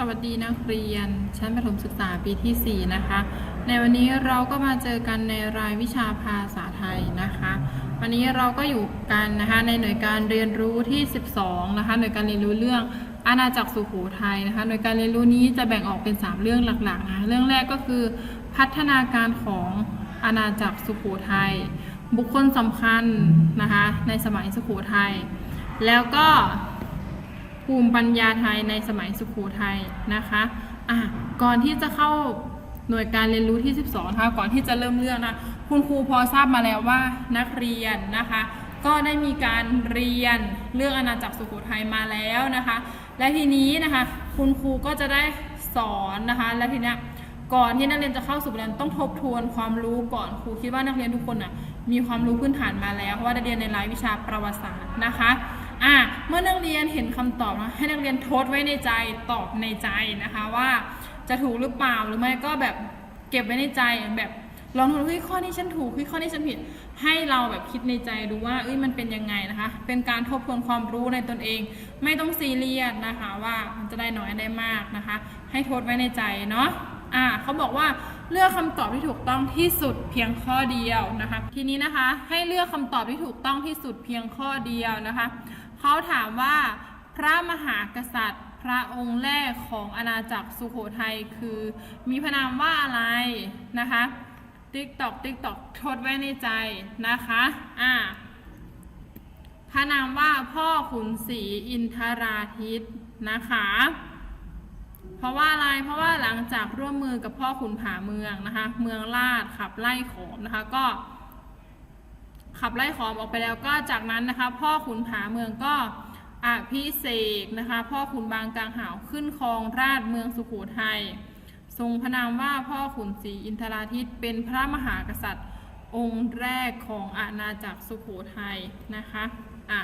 สวัสดีนักเรียน ชั้นประถมศึกษาปีที่ 4 นะคะ ในวันนี้เราก็มาเจอกันในรายวิชาภาษาไทยนะคะ วันนี้เราก็อยู่กันนะคะในหน่วยการเรียนรู้ที่ 12 นะคะหน่วยการเรียนรู้เรื่องอาณาจักรสุโขทัยนะคะ หน่วยการเรียนรู้นี้จะแบ่งออกเป็น 3 เรื่องหลักๆนะคะเรื่องแรกก็คือพัฒนาการของอาณาจักรสุโขทัยบุคคลสำคัญนะคะในสมัยสุโขทัยแล้วก็ ภูมิปัญญาไทยในสมัยสุโขทัยนะคะอะก่อนที่จะเข้าหน่วยการเรียนรู้ที่ 12นะคะก่อนที่จะเริ่มเรื่องนะคุณครูพอทราบมาแล้วว่านักเรียนนะคะ ก็ได้มีการเรียนเรื่องอาณาจักรสุโขทัยมาแล้วนะคะ และทีนี้นะคะคุณครูก็จะได้สอนนะคะ และทีเนี้ยก่อนที่นักเรียนจะเข้าสู่เรียนต้องทบทวนความรู้ก่อนครูคิดว่านักเรียนทุกคนน่ะมีความรู้พื้นฐานมาแล้วเพราะว่าได้เรียนในรายวิชาประวัติศาสตร์นะคะ อะเมื่อนักเรียนเห็นคำตอบนะให้นักเรียนทดไว้ในใจตอบในใจนะคะว่าจะถูกหรือเปล่าหรือไม่ก็แบบเก็บไว้ในใจแบบลองทดเฮ้ยข้อนี้ฉันถูกเฮ้ยข้อนี้ฉันผิด ให้เราแบบคิดในใจดูว่าเอ้ยมันเป็นยังไงนะคะ เป็นการทบทวนความรู้ในตนเอง ไม่ต้องซีเรียสนะคะว่ามันจะได้น้อยได้มากนะคะ ให้ทดไว้ในใจเนาะอะเขาบอกว่าเลือกคำตอบที่ถูกต้องที่สุดเพียงข้อเดียวนะคะ ทีนี้นะคะให้เลือกคำตอบที่ถูกต้องที่สุดเพียงข้อเดียวนะคะ เขาถามว่าพระมหากษัตริย์ พระองค์แรกของอาณาจักรสุโขทัยคือ มีพระนามว่าอะไรนะคะติ๊กตอกติ๊กตอกทดไว้ในใจนะคะอ่าพระนามว่าพ่อขุนศรีอินทราทิตนะคะ เพราะว่าอะไรเพราะว่าหลังจากร่วมมือกับพ่อขุนผาเมืองนะคะ เมืองลาดขับไล่ขอมนะคะก็ ขับไล่ขอมออกไปแล้วก็จากนั้นนะคะ พ่อขุนผาเมืองก็อภิเษกนะคะ พ่อขุนบางกลางหาวขึ้นครองราชเมืองสุโขทัยทรงพระนามว่าพ่อขุนศรีอินทราทิตเป็นพระมหากษัตริย์องค์แรกของอาณาจักรสุโขทัยนะคะอะ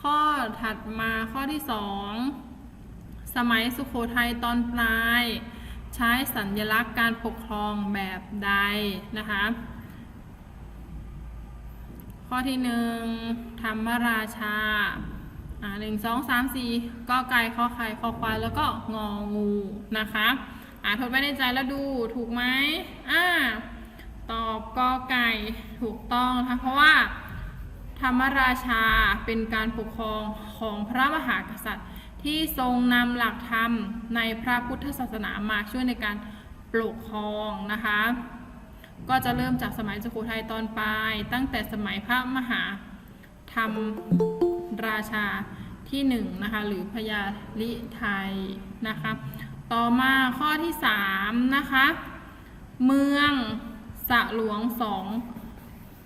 ข้อถัดมาข้อที่สองสมัยสุโขทัยตอนปลาย ใช้สัญลักษณ์การปกครองแบบใดนะคะ ข้อที่หนึ่งธรรมราชาอ่าหนึ่งสองสามสี่ก็ไก่ข้อไข่ข้อควายแล้วก็งองูนะคะอ่าทดไว้ในใจแล้วดูถูกไหมอ่าตอบกอไก่ถูกต้องนะคะเพราะว่า ธรรมราชาเป็นการปกครองของพระมหากษัตริย์ ที่ทรงนำหลักธรรมในพระพุทธศาสนามาช่วยในการปกครองนะคะ ก็จะเริ่มจากสมัยสุโขทัยตอนปลาย ตั้งแต่สมัยพระมหาธรรมราชาที่หนึ่งนะคะหรือพญาลิไทยนะคะต่อมาข้อที่สามนะคะเมืองสะหลวงสอง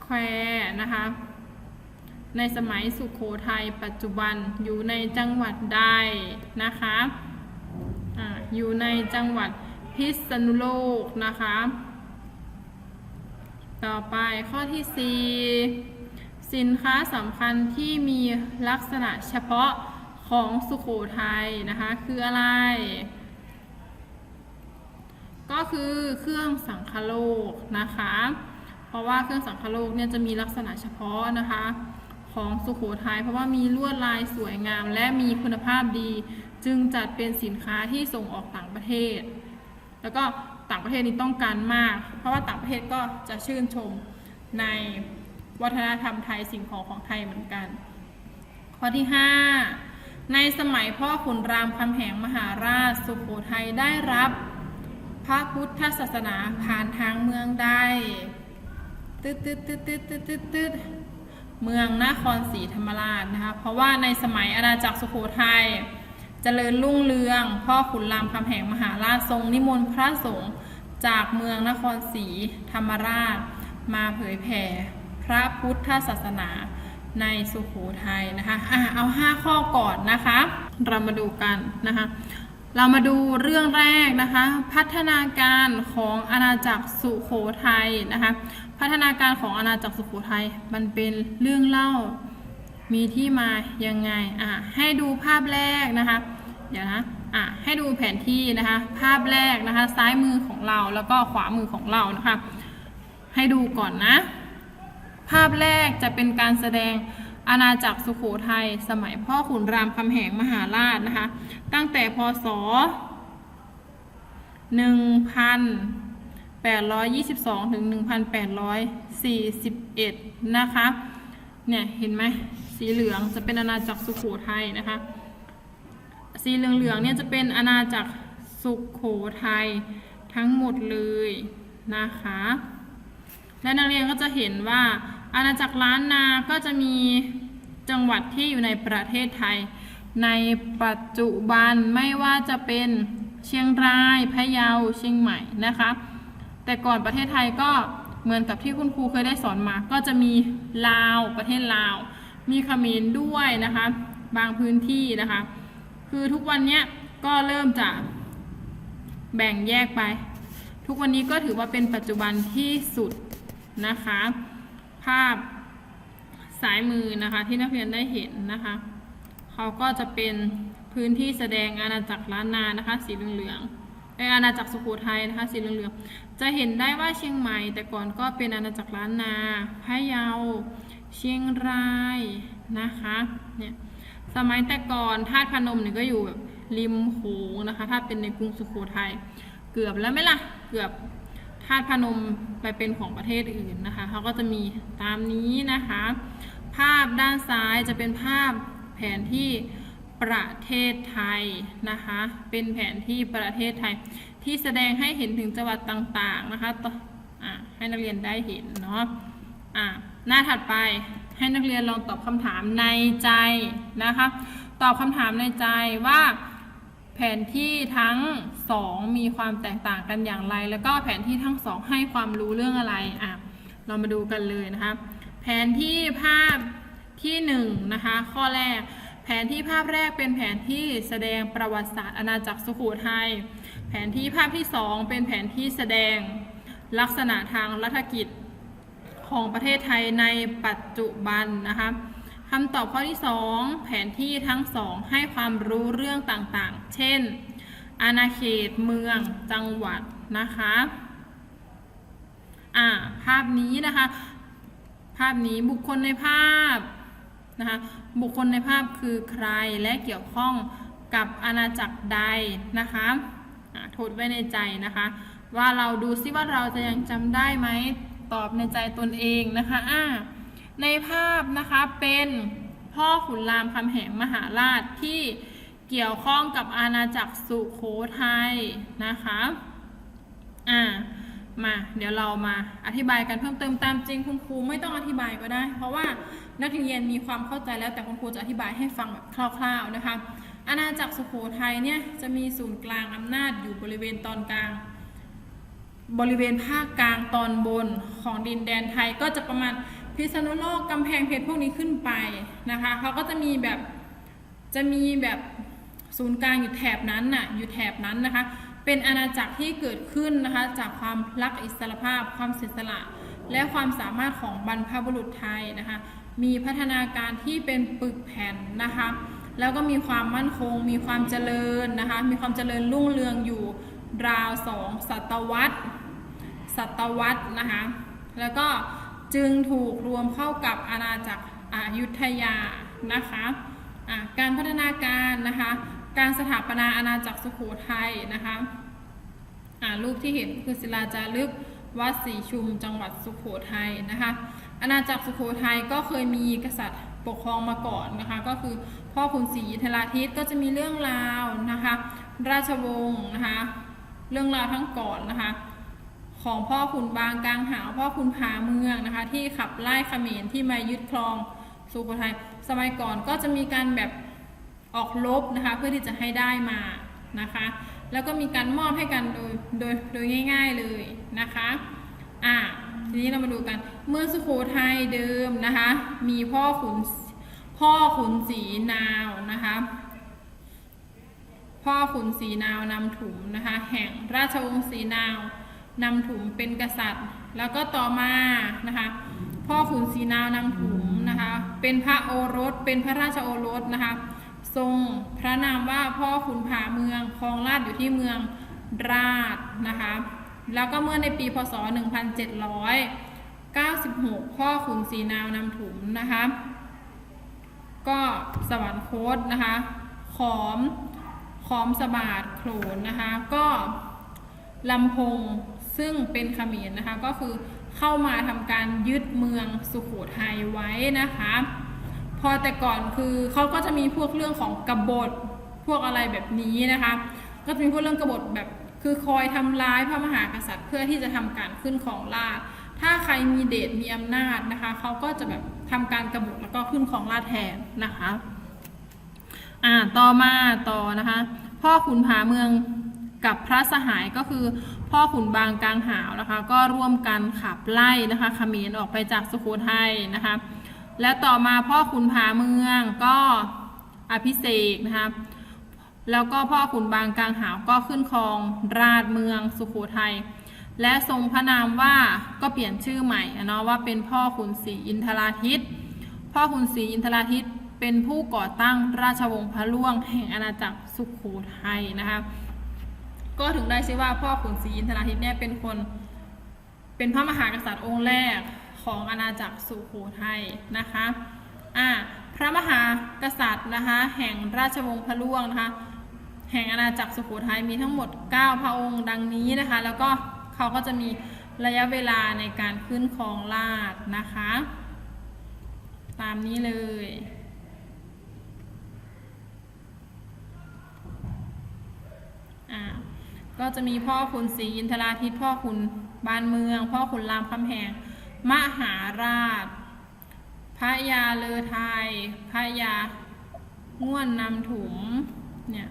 แควนะคะในสมัยสุขโขทัยปัจจุบันอยู่ในจังหวัดใดนะคะอาอยู่ในจังหวัดพิษณุโลกนะคะ ต่อไปข้อที่ 4 สินค้าสำคัญที่มีลักษณะเฉพาะของสุขโขทัยนะคะ คืออะไร ก็คือเครื่องสังคโลกนะคะ เพราะว่าเครื่องสังคโลกเนี่ยจะมีลักษณะเฉพาะนะคะของสุโขทัยเพราะว่ามีลวดลายสวยงาม และมีคุณภาพดี จึงจัดเป็นสินค้าที่ส่งออกต่างประเทศ แล้วก็ ต่างประเทศนี้ต้องการมาก เพราะว่าต่างประเทศก็จะชื่นชมในวัฒนธรรมไทยสิ่งของของไทยเหมือนกัน ข้อที่ 5 ในสมัยพ่อขุนรามคำแหงมหาราชสุโขทัยได้รับพระพุทธศาสนาผ่านทางเมืองใดตึ๊ดตึ๊ดตึ๊ดตึ๊ดตึ๊ดตึ๊ดตึ๊ดเมืองนครศรีธรรมราชนะคะเพราะว่าในสมัยอาณาจักรสุโขทัย เจริญรุ่งเรือง พ่อขุนรามคำแหงมหาราชทรงนิมนต์พระสงฆ์จากเมืองนครศรีธรรมราช มาเผยแผ่พระพุทธศาสนาในสุโขทัยนะคะอะเอา 5 ข้อก่อนนะคะ เรามาดูกันนะคะ เรามาดูเรื่องแรกนะคะ พัฒนาการของอาณาจักรสุโขทัยนะคะ พัฒนาการของอาณาจักรสุโขทัยมันเป็นเรื่องเล่า มีที่มายังไงอะให้ดูภาพแรกนะคะเดี๋ยวนะอะให้ดูแผนที่นะคะ ภาพแรกนะคะ ซ้ายมือของเราแล้วก็ขวามือของเรานะคะ ให้ดูก่อนนะ ภาพแรกจะเป็นการแสดงอาณาจักรสุโขทัยสมัยพ่อขุนรามคำแหงมหาราชนะคะ ตั้งแต่พศ 1,822 ถึง 1,841 นะคะ เนี่ยเห็นไหมสีเหลืองจะเป็นอาณาจักรสุโขทัยนะคะ สีเหลืองๆเนี่ยจะเป็นอาณาจักรสุขโขทัยทั้งหมดเลยนะคะ และนักเรียนก็จะเห็นว่าอาณาจักรล้านนาก็จะมีจังหวัดที่อยู่ในประเทศไทย ในปัจจุบันไม่ว่าจะเป็นเชียงรายพะเยาเชียงใหม่นะคะ แต่ก่อนประเทศไทยก็ เหมือนกับที่คุณครูเคยได้สอนมา ก็จะมีลาวประเทศลาว มีเขมรด้วยนะคะ บางพื้นที่นะคะ คือทุกวันนี้ก็เริ่มจะแบ่งแยกไป ทุกวันนี้ก็ถือว่าเป็นปัจจุบันที่สุดนะคะ ภาพสายมือนะคะที่นักเรียนได้เห็นนะคะเขาก็จะเป็นพื้นที่แสดงอาณาจักรล้านนานะคะ สีเหลืองๆอออาณาจักรสุโขทัยนะคะ สีเหลืองๆ จะเห็นได้ว่าเชียงใหม่แต่ก่อนก็เป็นอาณาจักรล้านนาพะเยา เชียงรายนะคะเนี่ยสมัยแต่ก่อนธาตุพนมเนี่ยก็อยู่แบบริมโขงนะคะ ถ้าเป็นในกรุงสุโขทัยเกือบแล้วไหมล่ะเกือบธาตุพนมไปเป็นของประเทศอื่นนะคะเขาก็จะมีตามนี้นะคะ ภาพด้านซ้ายจะเป็นภาพแผนที่ประเทศไทยนะคะ เป็นแผนที่ประเทศไทย ที่แสดงให้เห็นถึงจังหวัดต่างๆนะคะต่ะให้นักเรียนได้เห็นเนาะะหน้าถัดไปให้นักเรียนลองตอบคำถามในใจนะคะตอบคำถามในใจว่าแผนที่ทั้งสองมีความแตกต่างกันอย่างไร แล้วก็แผนที่ทั้งสองให้ความรู้เรื่องอะไรอะเรามาดูกันเลยนะคะแผนที่ภาพที่หนึ่งนะคะข้อแรก แผนที่ภาพแรกเป็นแผนที่แสดงประวัติศาสตร์อาณาจักรสุโขทัย แผนที่ภาพที่สองเป็นแผนที่แสดงลักษณะทางรัฐกิจของประเทศไทยในปัจจุบันนะคะคำตอบข้อที่สองแผนที่ทั้งสองให้ความรู้เรื่องต่างๆ เช่น อาณาเขตเมืองจังหวัดนะคะอ่าภาพนี้นะคะ ภาพนี้บุคคลในภาพนะคะบุคคลในภาพคือใครและเกี่ยวข้องกับอาณาจักรใดนะคะ ทดไว้ในใจนะคะ ว่าเราดูซิว่าเราจะยังจำได้ไหมตอบในใจตนเองนะคะอ่าในภาพนะคะเป็นพ่อขุนรามคำแหงมหาราชที่เกี่ยวข้องกับอาณาจักรสุโขทัยนะคะอ่ามาเดี๋ยวเรามาอธิบายกันเพิ่มเติมตามจริงคุณครูไม่ต้องอธิบายก็ได้ เพราะว่านักเรียนมีความเข้าใจแล้วแต่คุณครูจะอธิบายให้ฟังแบบคร่าว ๆนะคะ อาณาจักรสุโขทัยเนี่ยจะมีศูนย์กลางอำนาจอยู่บริเวณตอนกลาง บริเวณภาคกลางตอนบนของดินแดนไทยก็จะประมาณพิษณุโลกกำแพงเพชรพวกนี้ขึ้นไปนะคะเขาก็จะมีแบบจะมีแบบศูนย์กลางอยู่แถบนั้นน่ะอยู่แถบนั้นนะคะ เป็นอาณาจักรที่เกิดขึ้นนะคะจากความรักอิสรภาพ ความเสียสละ และความสามารถของบรรพบุรุษไทยนะคะ มีพัฒนาการที่เป็นปึกแผ่นนะคะ แล้วก็มีความมั่นคง มีความเจริญนะคะ มีความเจริญรุ่งเรืองอยู่ราวสองศตวรรษศตวรรษนะคะ แล้วก็จึงถูกรวมเข้ากับอาณาจักรอยุธยานะคะะการพัฒนาการนะคะ การสถาปนาอาณาจักรสุโขทัยนะคะรูปที่เห็นคือศิลาจารึกวัดศรีชุมจังหวัดสุโขทัยนะคะ อาณาจักรสุโขทัยก็เคยมีกษัตริย์ ปกครองมาก่อนนะคะ ก็คือพ่อขุนศรีธราทิตก็จะมีเรื่องราวนะคะ ราชวงศ์นะคะ เรื่องราวทั้งก่อนนะคะของพ่อขุนบางกลางหาวพ่อขุนผาเมืองนะคะ ที่ขับไล่เขมรที่มายึดครองสุโขทัยสมัยก่อนก็จะมีการแบบออกลบนะคะ เพื่อที่จะให้ได้มานะคะ แล้วก็มีการมอบให้กันโดยโดยโดยง่าย ๆเลยนะคะ อ่าทีนี้เรามาดูกัน เมื่อสุโขทัยเดิมนะคะ มีพ่อขุนพ่อขุนศรีนาวนะคะ พ่อขุนศรีนาวนำถุมนะคะ แห่งราชวงศ์ศรีนาวนำถุมเป็นกษัตริย์ แล้วก็ต่อมานะคะ พ่อขุนศรีนาวนำถุมนะคะ เป็นพระโอรส เป็นพระราชโอรสนะคะ ทรงพระนามว่าพ่อขุนผาเมืองครองราชอยู่ที่เมืองราชนะคะ แล้วก็เมื่อในปีพศ 1796 พ่อขุนศรีนาวนำถุมนะคะ ก็สวรรคตนะคะ ขอม ขอมสบาดโขนนะคะ ก็ลำพงซึ่งเป็นขมรนะคะ ก็คือเข้ามาทำการยึดเมืองสุโขทัยไว้นะคะ พอแต่ก่อนคือเขาก็จะมีพวกเรื่องของกบฏพวกอะไรแบบนี้นะคะ ก็จะมีพวกเรื่องกบฏแบบ คือคอยทำร้ายพระมหากษัตริย์เพื่อที่จะทำการขึ้นของราชถ้าใครมีเดชมีอำนาจนะคะเขาก็จะแบบทำการกบฏแล้วก็ขึ้นของราชแทนนะคะอ่าต่อมาต่อนะคะ พ่อขุนผาเมืองกับพระสหายก็คือพ่อขุนบางกลางหาวนะคะ ก็ร่วมกันขับไล่นะคะขมรออกไปจากสุโขทัยนะคะ และต่อมาพ่อขุนผาเมืองก็อภิเษกนะคะ แล้วก็พ่อขุนบางกลางหาวก็ขึ้นครองราชเมืองสุโขทัยและทรงพระนามว่าก็เปลี่ยนชื่อใหม่เนาะว่าเป็นพ่อขุนศรีอินทราทิตพ่อขุนศรีอินทราทิตเป็นผู้ก่อตั้งราชวงศ์พระล่วงแห่งอาณาจักรสุโขทัยนะคะก็ถึงได้ชื่อว่าพ่อขุนศรีอินทราทิตเนี่ยเป็นคนเป็นพระมหากษัตริย์องค์แรกของอาณาจักรสุโขทัยนะคะอ่าพระมหากษัตริย์นะคะแห่งราชวงศ์พระล่วงนะคะ แห่งอาณาจักรสุโขทัยมีทั้งหมด 9 พระองค์ดังนี้นะคะ แล้วก็เขาก็จะมีระยะเวลาในการขึ้นครองราชนะคะ ตามนี้เลย ก็จะมีพ่อขุนศรีอินทราทิตพ่อขุนบ้านเมือง พ่อขุนรามคำแหงมหาราช พระยาเลอไทย พระยาง่วนนำถุงเนี่ย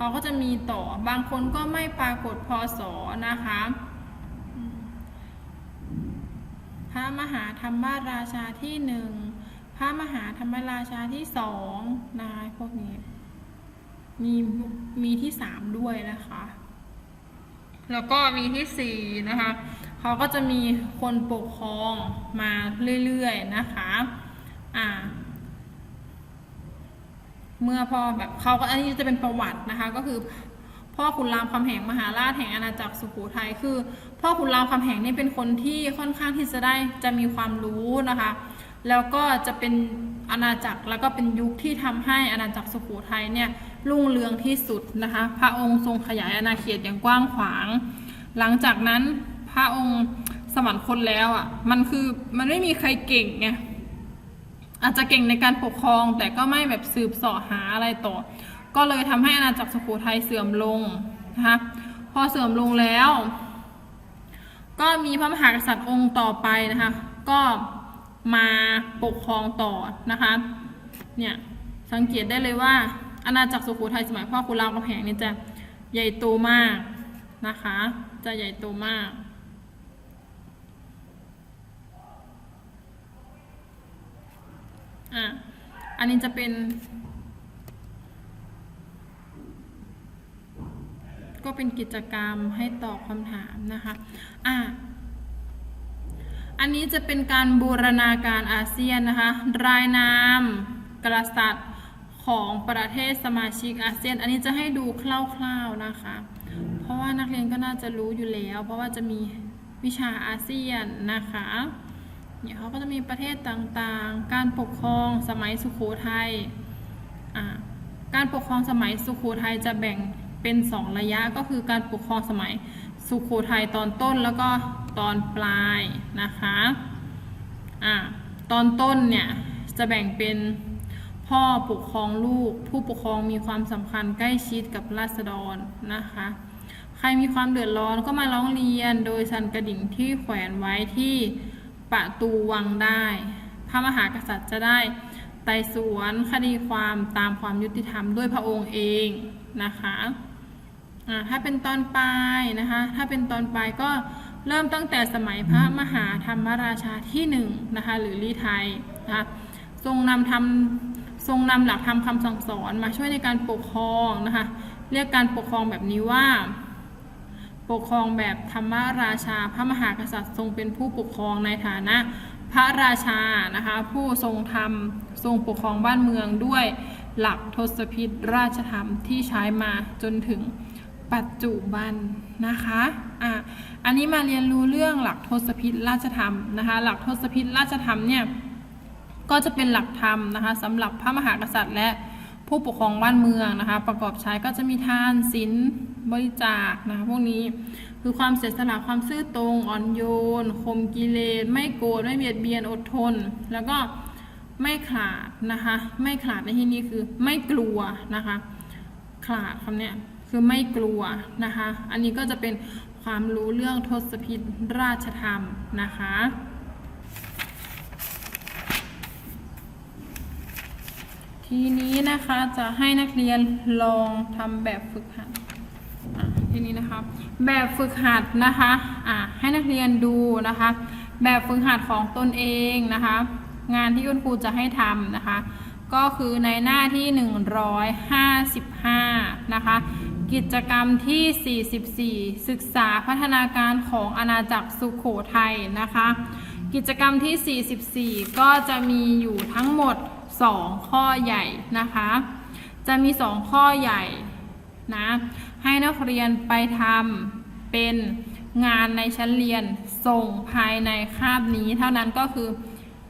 เขาก็จะมีต่อบางคนก็ไม่ปรากฏพศนะคะพระมหาธรรมราชาที่หนึ่งพระมหาธรรมราชาที่สองนายพวกนี้มีมีที่สามด้วยนะคะ แล้วก็มีที่สี่นะคะเขาก็จะมีคนปกครองมาเรื่อยๆนะคะ อ่า เมื่อพอแบบเขาก็อันนี้จะเป็นประวัตินะคะ ก็คือพ่อขุนรามคำแหงมหาราชแห่งอาณาจักรสุโขทัยคือ พ่อขุนรามคำแหงนี่เป็นคนที่ค่อนข้างที่จะได้จะมีความรู้นะคะ แล้วก็จะเป็นอาณาจักรแล้วก็เป็นยุคที่ทำให้อาณาจักรสุโขทัยเนี่ยรุ่งเรืองที่สุดนะคะ พระองค์ทรงขยายอาณาเขตอย่างกว้างขวาง หลังจากนั้นพระองค์สวรรคตแล้วอะมันคือมันไม่มีใครเก่งไง อาจจะเก่งในการปกครอง แต่ก็ไม่แบบสืบเสาะหาอะไรต่อ ก็เลยทำให้อาณาจักรสุโขทัยเสื่อมลงนะคะพอเสื่อมลงแล้ว ก็มีพระมหากษัตริย์องค์ต่อไปนะคะ ก็มาปกครองต่อนะคะเนี่ยสังเกตได้เลยว่า อาณาจักรสุโขทัยสมัยพ่อขุนรามคำแหงนี่จะใหญ่โตมากนะคะ จะใหญ่โตมาก อะอันนี้จะเป็นก็เป็นกิจกรรมให้ตอบคำถามนะคะ อะ อันนี้จะเป็นการบูรณาการอาเซียนนะคะ รายนามกษัตริย์ของประเทศสมาชิกอาเซียน อันนี้จะให้ดูคร่าวๆนะคะ เพราะว่านักเรียนก็น่าจะรู้อยู่แล้ว เพราะว่าจะมีวิชาอาเซียนนะคะ เนี่ยเขาก็จะมีประเทศต่างๆ การปกครองสมัยสุขโขทัยการปกครองสมัยสุขโขทัยจะแบ่งเป็นสองระยะก็คือการปกครองสมัยสุขโขทัยตอนต้นแล้วก็ตอนปลายนะคะอ่าตอนต้นเนี่ยจะแบ่งเป็นพ่อปกครองลูก ผู้ปกครองมีความสัมพันธ์ใกล้ชิดกับราษฎรนะคะ ใครมีความเดือดร้อนก็มาร้องเรียนโดยสันกระดิ่งที่แขวนไว้ที่ ประตูวังได้ พระมหากษัตริย์จะได้ไต่สวนคดีความตามความยุติธรรมด้วยพระองค์เองนะคะถ้าเป็นตอนปลายนะคะ ถ้าเป็นตอนปลายก็เริ่มตั้งแต่สมัยพระมหาธรรมราชาที่หนึ่งนะคะหรือลีไทยนะคะทรงนำทำทรงนำหลักธรรมคำสั่งสอนมาช่วยในการปกครองนะคะ เรียกการปกครองแบบนี้ว่า ปกครองแบบธรรมราชา พระมหากษัตริย์ทรงเป็นผู้ปกครองในฐานะ พระราชานะคะผู้ทรงธรรมทรงปกครองบ้านเมืองด้วยหลักทศพิธราชธรรมที่ใช้มาจนถึงปัจจุบันนะคะอะอันนี้มาเรียนรู้เรื่องหลักทศพิธราชธรรมนะคะ หลักทศพิธราชธรรมเนี่ยก็จะเป็นหลักธรรมนะคะสำหรับพระมหากษัตริย์และ ผู้ปกครองบ้านเมืองนะคะ ประกอบใช้ก็จะมีทานศีลบริจาคนะคะพวกนี้คือความเสียสละความซื่อตรงอ่อนโยนข่มกิเลสไม่โกรธไม่เบียดเบียนอดทน แล้วก็ไม่ขาดนะคะ ไม่ขาดในที่นี้คือไม่กลัวนะคะ ขาดคำเนี้ยคือไม่กลัวนะคะ อันนี้ก็จะเป็นความรู้เรื่องทศพิธราชธรรมนะคะ ทีนี้นะคะจะให้นักเรียนลองทำแบบฝึกหัดทีนี้นะคะแบบฝึกหัดนะคะอะให้นักเรียนดูนะคะ แบบฝึกหัดของตนเองนะคะ งานที่คุณครูจะให้ทำนะคะ ก็คือในหน้าที่ 155 นะคะ กิจกรรมที่ 44 ศึกษาพัฒนาการของอาณาจักรสุขโขทัยนะคะ กิจกรรมที่ 44 ก็จะมีอยู่ทั้งหมด 2 ข้อใหญ่นะคะ จะมี 2 ข้อใหญ่นะให้นักเรียนไปทำเป็นงานในชั้นเรียนส่งภายในคาบนี้เท่านั้นก็คือ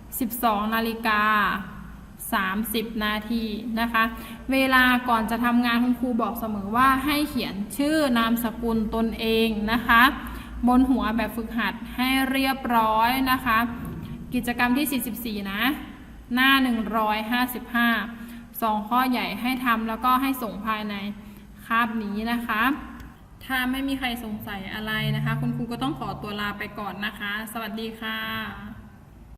12 นาฬิกา 30 นาทีนะคะ เวลาก่อนจะทำงานคุณครูบอกเสมอว่าให้เขียนชื่อนามสกุลตนเองนะคะ บนหัวแบบฝึกหัดให้เรียบร้อยนะคะ กิจกรรมที่ 44 นะ หน้า 155สองข้อใหญ่ให้ทำแล้วก็ให้ส่งภายในคาบนี้นะคะ ถ้าไม่มีใครสงสัยอะไรนะคะ คุณครูก็ต้องขอตัวลาไปก่อนนะคะ สวัสดีค่ะ